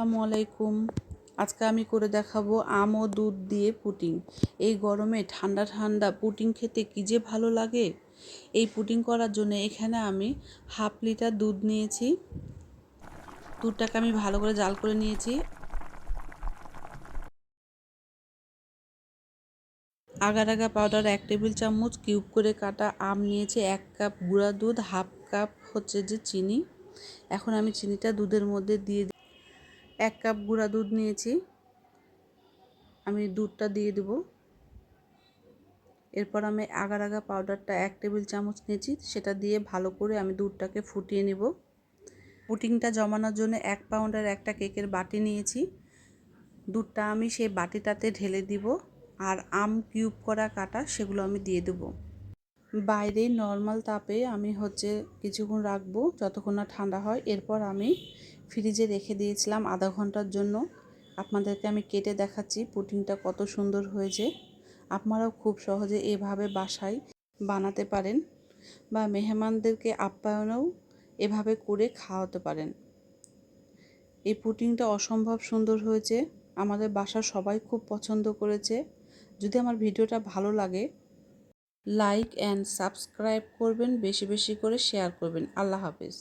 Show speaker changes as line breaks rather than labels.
আসসালামু আলাইকুম। আজকে আমি করে দেখাবো আম ও দুধ দিয়ে পুটিং এই গরমে ঠান্ডা ঠান্ডা পুটিং খেতে কী যে ভালো লাগে? এই পুটিং করার জন্য এখানে আমি হাফ লিটার দুধ নিয়েছি। দুধটাকে আমি ভালো করে জাল করে নিয়েছি। আগার আগা পাউডার এক টেবিল চামচ, কিউব করে কাটা আম নিয়েছি এক কাপ গুঁড়া দুধ, হাফ কাপ হচ্ছে যে চিনি। এখন আমি চিনিটা দুধের মধ্যে দিয়ে এক কাপ গুঁড়া দুধ নিয়েছি। আমি দুধটা দিয়ে দেব। এরপর আমি আগার আগা পাউডারটা এক টেবিল চামচ নিয়েছি, সেটা দিয়ে ভালো করে আমি দুধটাকে ফুটিয়ে নেব। পুটিংটা জমানোর জন্য এক পাউন্ডের একটা কেকের বাটি নিয়েছি। দুধটা আমি সেই বাটিটাতে ঢেলে দিব, আর আম কিউব করা কাটা সেগুলো আমি দিয়ে দেবো। বাইরে নর্মাল তাপে আমি হচ্ছে কিছুক্ষণ রাখব, যতক্ষণ না ঠান্ডা হয়। এরপর আমি ফ্রিজে রেখে দিয়েছিলাম আধা ঘণ্টার জন্য। আপনাদেরকে আমি কেটে দেখাচ্ছি পুটিংটা কত সুন্দর হয়েছে। আপনারাও খুব সহজে এভাবে বাসায় বানাতে পারেন বা মেহমানদেরকে আপ্যায়নেও এভাবে করে খাওয়াতে পারেন। এই পুটিংটা অসম্ভব সুন্দর হয়েছে। আমাদের বাসার সবাই খুব পছন্দ করেছে। যদি আমার ভিডিওটা ভালো লাগে লাইক অ্যান্ড সাবস্ক্রাইব করবেন বেশি বেশি করে শেয়ার করবেন। আল্লাহ হাফেজ।